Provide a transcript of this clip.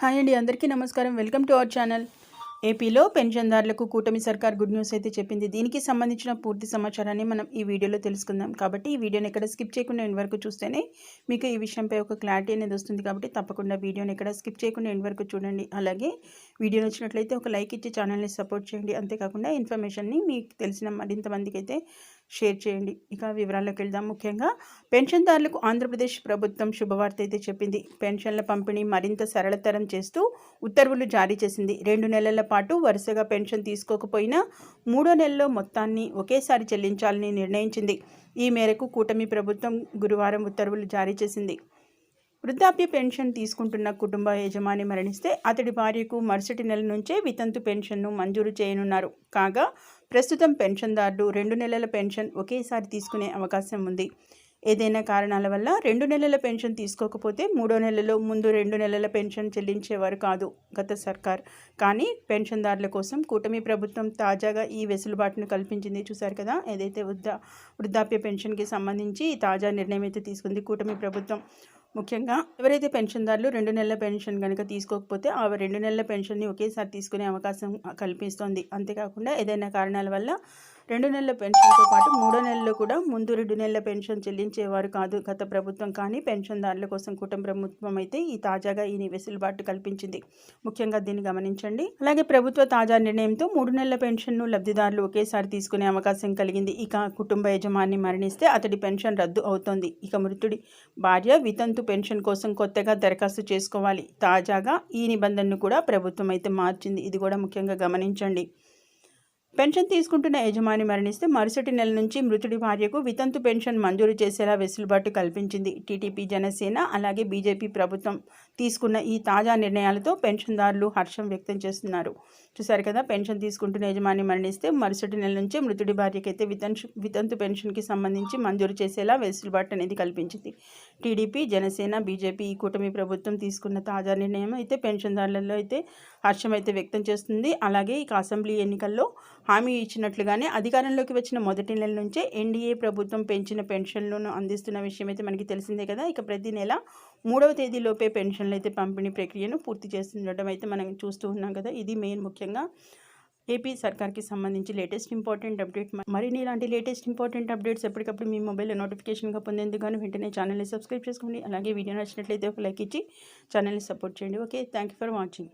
Hi అండి అందరికీ నమస్కారం. Welcome to our channel. ఏపీలో పెన్షన్దారులకు కూటమి సర్కార్ గుడ్ న్యూస్ అయితే చెప్పింది. దీనికి సంబంధించిన పూర్తి సమాచారాన్ని మనం ఈ వీడియోలో తెలుసుకుందాం. కాబట్టి ఈ వీడియోని ఎక్కడ స్కిప్ చేయకుండా ఎండ్ వరకు చూస్తేనే మీకు ఈ విషయంపై ఒక క్లారిటీ అనేది వస్తుంది. కాబట్టి తప్పకుండా వీడియోని ఎక్కడ స్కిప్ చేయకుండా ఎండ్ వరకు చూడండి. అలాగే వీడియో నచ్చినట్లయితే ఒక లైక్ ఇచ్చి ఛానల్ని సపోర్ట్ చేయండి. అంతేకాకుండా ఇన్ఫర్మేషన్ని మీకు తెలిసిన మరింత మందికి అయితే షేర్ చేయండి. ఇక వివరాల్లోకి వెళ్దాం. ముఖ్యంగా పెన్షన్దారులకు ఆంధ్రప్రదేశ్ ప్రభుత్వం శుభవార్త అయితే చెప్పింది. పెన్షన్ల పంపిణీ మరింత సరళతరం చేస్తూ ఉత్తర్వులు జారీ చేసింది. రెండు నెలల పాటు వరుసగా పెన్షన్ తీసుకోకపోయినా మూడో నెలలో మొత్తాన్ని ఒకేసారి చెల్లించాలని నిర్ణయించింది. ఈ మేరకు కూటమి ప్రభుత్వం గురువారం ఉత్తర్వులు జారీ చేసింది. వృద్ధాప్య పెన్షన్ తీసుకుంటున్న కుటుంబ యజమాని మరణిస్తే అతడి భార్యకు మరుసటి నెల నుంచే వితంతు పెన్షన్ను మంజూరు చేయనున్నారు. కాగా ప్రస్తుతం పెన్షన్దారుడు రెండు నెలల పెన్షన్ ఒకేసారి తీసుకునే అవకాశం ఉంది. ఏదైనా కారణాల వల్ల రెండు నెలల పెన్షన్ తీసుకోకపోతే మూడో నెలలో ముందు రెండు నెలల పెన్షన్ చెల్లించేవారు కాదు గత సర్కార్. కానీ పెన్షన్దారుల కోసం కూటమి ప్రభుత్వం తాజాగా ఈ వెసులుబాటును కల్పించింది చూశారు కదా? ఏదైతే వృద్ధ వృద్ధాప్య పెన్షన్కి సంబంధించి తాజా నిర్ణయం అయితే తీసుకుంది కూటమి ప్రభుత్వం. ముఖ్యంగా ఎవరైతే పెన్షన్దారులు రెండు నెలల పెన్షన్ కనుక తీసుకోకపోతే ఆ రెండు నెలల పెన్షన్ని ఒకేసారి తీసుకునే అవకాశం కల్పిస్తోంది. అంతేకాకుండా ఏదైనా కారణాల వల్ల రెండు నెలల పెన్షన్తో పాటు మూడో నెలలు కూడా ముందు రెండు నెలల పెన్షన్ చెల్లించేవారు కాదు గత ప్రభుత్వం. కానీ పెన్షన్దారుల కోసం కుటుంబ ప్రభుత్వం అయితే ఈ తాజాగా ఈ వెసులుబాటు కల్పించింది. ముఖ్యంగా దీన్ని గమనించండి. అలాగే ప్రభుత్వ తాజా నిర్ణయంతో మూడు నెలల పెన్షన్ను లబ్ధిదారులు ఒకేసారి తీసుకునే అవకాశం కలిగింది. ఇక కుటుంబ యజమాని మరణిస్తే అతడి పెన్షన్ రద్దు అవుతోంది. ఇక మృతుడి భార్య వితంతు పెన్షన్ కోసం కొత్తగా దరఖాస్తు చేసుకోవాలి. తాజాగా ఈ నిబంధనను కూడా ప్రభుత్వం అయితే మార్చింది. ఇది కూడా ముఖ్యంగా గమనించండి. పెన్షన్ తీసుకుంటున్న యజమాని మరణిస్తే మరుసటి నెల నుంచి మృతుడి భార్యకు వితంతు పెన్షన్ మంజూరు చేసేలా వెసులుబాటు కల్పించింది. టీటీపీ జనసేన అలాగే బీజేపీ ప్రభుత్వం తీసుకున్న ఈ తాజా నిర్ణయాలతో పెన్షన్దారులు హర్షం వ్యక్తం చేస్తున్నారు. చూసారు కదా పెన్షన్ తీసుకుంటున్న యజమాని మరణిస్తే మరుసటి నెల నుంచే మృతుడి భార్యకైతే వితంతు వితంతు పెన్షన్కి సంబంధించి మంజూరు చేసేలా వెసులుబాటు అనేది కల్పించింది. టీడీపీ జనసేన బీజేపీ ఈ కూటమి ప్రభుత్వం తీసుకున్న తాజా నిర్ణయం అయితే పెన్షన్దారులలో అయితే హర్షం అయితే వ్యక్తం చేస్తుంది. అలాగే ఇక అసెంబ్లీ ఎన్నికల్లో హామీ ఇచ్చినట్లుగానే అధికారంలోకి వచ్చిన మొదటి నెల నుంచే ఎన్డీఏ ప్రభుత్వం పెంచిన పెన్షన్లను అందిస్తున్న విషయం అయితే మనకి తెలిసిందే కదా. ఇక ప్రతి నెల మూడవ తేదీలోపే పెన్షన్లు అయితే పంపిణీ ప్రక్రియను పూర్తి చేస్తుండటం అయితే మనం చూస్తూ ఉన్నాం కదా. ఇది మెయిన్ ముఖ్యంగా ఏపీ సర్కార్కి సంబంధించి లేటెస్ట్ ఇంపార్టెంట్ అప్డేట్. మరిన్ని ఇలాంటి లేటెస్ట్ ఇంపార్టెంట్ అప్డేట్స్ ఎప్పటికప్పుడు మీ మొబైల్లో నోటిఫికేషన్గా పొందేందుకు వెంటనే ఛానల్ని సబ్స్క్రైబ్ చేసుకోండి. అలాగే వీడియో నచ్చినట్లయితే ఒక లైక్ ఇచ్చి ఛానల్ని సపోర్ట్ చేయండి. Okay thank for watching.